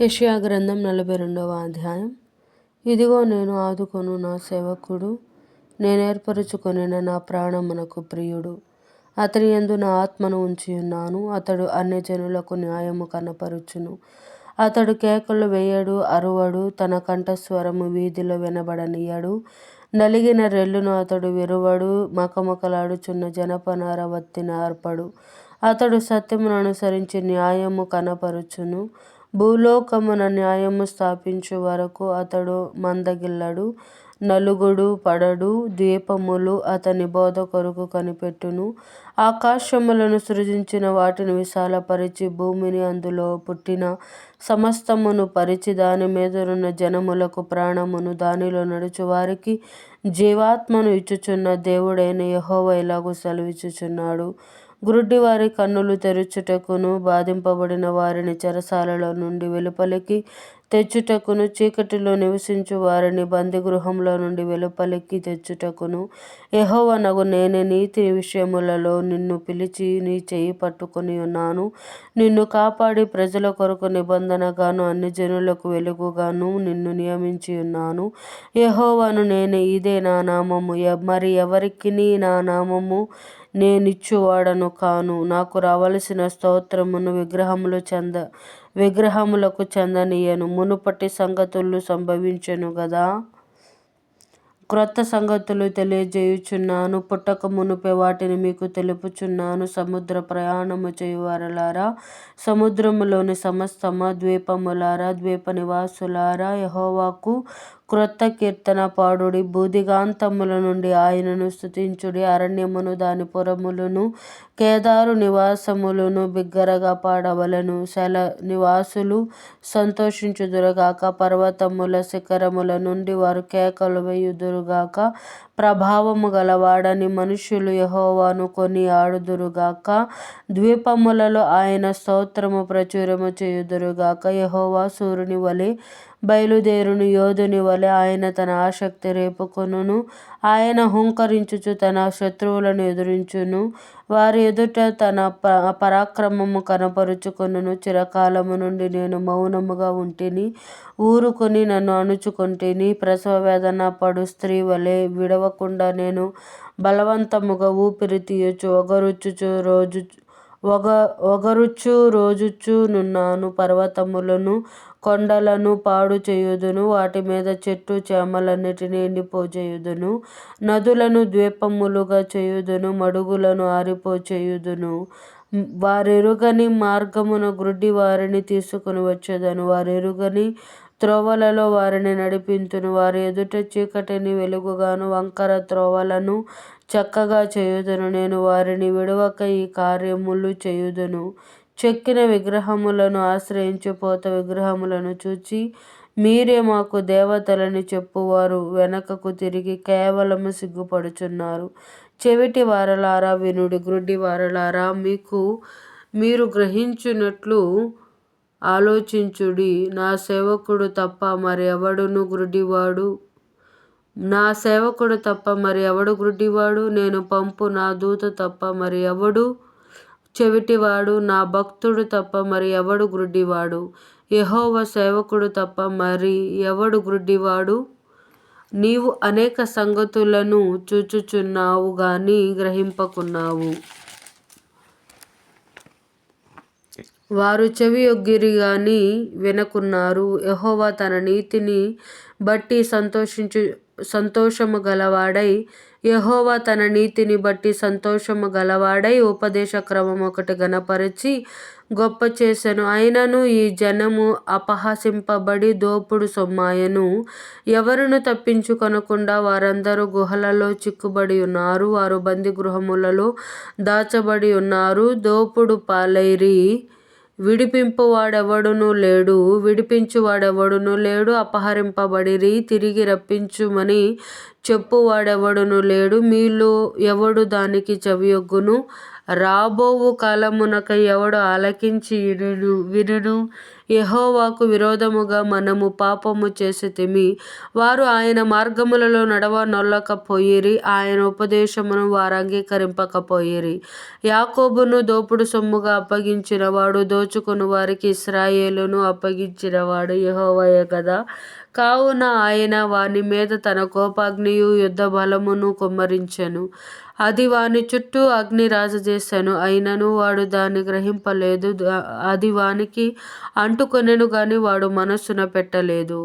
యెషయా గ్రంథం నలభై రెండవ అధ్యాయం. ఇదిగో నేను ఆదుకొను నా సేవకుడు నేనేర్పరచుకొనిన నా ప్రాణమునకు ప్రియుడు. అతని ఎందు నా ఆత్మను ఉంచి ఉన్నాను అతడు అన్యజనులకు న్యాయము కనపరుచును. అతడు కేకలు వేయడు అరువడు తన కంఠస్వరము వీధిలో వినబడనీయడు. నలిగిన రెల్లును అతడు విరువడు మకమకలాడుచున్న జనపనార వత్తిన అర్పడు అతడు సత్యమును అనుసరించి న్యాయము కనపరుచును. భూలోకమున న్యాయము స్థాపించు వరకు అతడు మందగిల్లడు నలుగుడు పడడు ద్వీపములు అతని బోధ కొరకు కనిపెట్టును. ఆకాశములను సృజించిన వాటిని విశాలపరిచి భూమిని అందులో పుట్టిన సమస్తమును పరిచి దాని మీదనున్న జనములకు ప్రాణమును దానిలో నడుచు వారికి జీవాత్మను ఇచ్చుచున్న దేవుడైన యహోవ ఇలాగు సెలవిచ్చుచున్నాడు. గురుడివారి కన్నులు తెరుచుటకును బాధింపబడిన వారిని చెరసాలలో నుండి వెలుపలికి తెచ్చుటకును చీకటిలో నివసించు వారిని బందిగృహంలో నుండి వెలుపలికి తెచ్చుటకును. యహోవనగు నేనే నీతి విషయములలో నిన్ను పిలిచి నీ చేయి పట్టుకొని ఉన్నాను. నిన్ను కాపాడి ప్రజల కొరకు నిబంధనగాను అన్ని జనులకు వెలుగుగాను నిన్ను నియమించి ఉన్నాను. యహోవను నేనే ఇదే నా నామము. మరి ఎవరికిని నా నామము నేనిచ్చువాడను కాను. నాకు రావలసిన స్తోత్రమును విగ్రహములు చెంద విగ్రహములకు చెందనీయను మునుపటి సంగతులు సంభవించెను గదా? క్రొత్త సంగతులు తెలియజేయుచున్నాను పుట్టక మునుపే వాటిని మీకు తెలుపుచున్నాను. సముద్ర ప్రయాణము చేయువారలారా సముద్రములోని సమస్తమ ద్వీపములారా ద్వీప నివాసులారా యహోవాకు క్రొత్త కీర్తన పాడుడి భూదిగాంతముల నుండి ఆయనను స్తుతించుడి అరణ్యమును దాని పురములను కేదారు నివాసములను బిగ్గరగా పాడవలెను. శల నివాసులు సంతోషించుదురుగాక పర్వతముల శిఖరముల నుండి వారు కేకలు వేయుదురుగాక ప్రభావము గలవాడని మనుషులు యహోవాను కొని ఆడుదురుగాక ద్వీపములలో ఆయన స్తోత్రము ప్రచురము చేయుదురుగాక యహోవా సూర్యుని వలె బయలుదేరును. యోధుని వలె ఆయన తన ఆసక్తి రేపుకొనును. ఆయన హుంకరించుచు తన శత్రువులను ఎదురించును. వారి ఎదుట తన పరాక్రమము కనపరుచుకొనును. చిరకాలము నుండి నేను మౌనముగా ఉంటిని ఊరుకొని నన్ను అణుచుకొంటిని. ప్రసవ వేదన పడు స్త్రీ వలె విడవకుండా నేను బలవంతముగా ఊపిరి తీయచు ఒగరుచుచు రోజు ఒగ ఒగరుచు రోజుచు నున్నాను పర్వతములను కొండలను పాడు చేయుదును వాటి మీద చెట్టు చేమలన్నిటిని ఎండిపోజేయుదును. నదులను ద్వీపములుగా చేయుదును మడుగులను ఆరిపోచేయుదును. వారెరుగని మార్గమున గ్రుడ్డి వారిని తీసుకుని వచ్చేదను. వారెరుగని త్రోవలలో వారిని నడిపింతును. వారి ఎదుట చీకటిని వెలుగుగాను వంకర త్రోవలను చక్కగా చేయుదును. నేను వారిని విడవక ఈ కార్యములు చేయుదును. చెక్కిన విగ్రహములను ఆశ్రయించు పోత విగ్రహములను చూచి మీరే మాకు దేవతలని చెప్పువారు వెనకకు తిరిగి కేవలము సిగ్గుపడుచున్నారు. చెవిటి వారలారా వినుడి గ్రుడ్డి వారలారా మీకు మీరు గ్రహించినట్లు ఆలోచించుడి. నా సేవకుడు తప్ప మరి ఎవడును గ్రుడ్డివాడు నా సేవకుడు తప్ప మరి ఎవడు గ్రుడ్డివాడు నేను పంపు నా దూత తప్ప మరి ఎవడు చెవిటివాడు నా భక్తుడు తప్ప మరి ఎవడు గ్రుడ్డివాడు యహోవ సేవకుడు తప్ప మరి ఎవడు గ్రుడ్డివాడు నీవు అనేక సంగతులను చూచుచున్నావు గాని గ్రహింపకున్నావు. వారు చెవియొగ్గిరి గాని వినకున్నారు. యహోవా తన నీతిని బట్టి సంతోషించు సంతోషము గలవాడై యెహోవా తన నీతిని బట్టి సంతోషము గలవాడై ఉపదేశ క్రమం ఒకటి గణపరిచి గొప్ప చేసెను. అయినను ఈ జనము అపహసింపబడి దోపుడు సొమ్మాయను. ఎవరును తప్పించుకొనకుండా వారందరూ గుహలలో చిక్కుబడి ఉన్నారు. వారు బందిగృహములలో దాచబడి ఉన్నారు. దోపుడు పాలైరి. విడిపింపువాడెవడునూ లేడు విడిపించువాడెవడునూ లేడు అపహరింపబడిరి తిరిగి రప్పించుమని చెప్పువాడెవడునూ లేడు. మీలో ఎవడు దానికి చెవియొగ్గును? రాబోవు కాలమునకై ఎవడు ఆలకించి వినును వినును యెహోవాకు విరోధముగా మనము పాపము చేసితిమి వారు ఆయన మార్గములలో నడవ నొల్లకపోయిరి ఆయన ఉపదేశమును వారు అంగీకరింపకపోయిరి. యాకోబును దోపుడు సొమ్ముగా అప్పగించిన వాడు దోచుకుని వారికి ఇస్రాయేలును అప్పగించినవాడు యహోవయే కదా. కావున ఆయన వాని మీద తన కోపాగ్నియు యుద్ధ బలమును కుమ్మరించెను. అది వాని చుట్టూ అగ్ని రాజజేశాను అయినను వాడు దాన్ని గ్రహింపలేదు. అది వానికి అంటుకొనెను గాని వాడు మనస్సున పెట్టలేదు.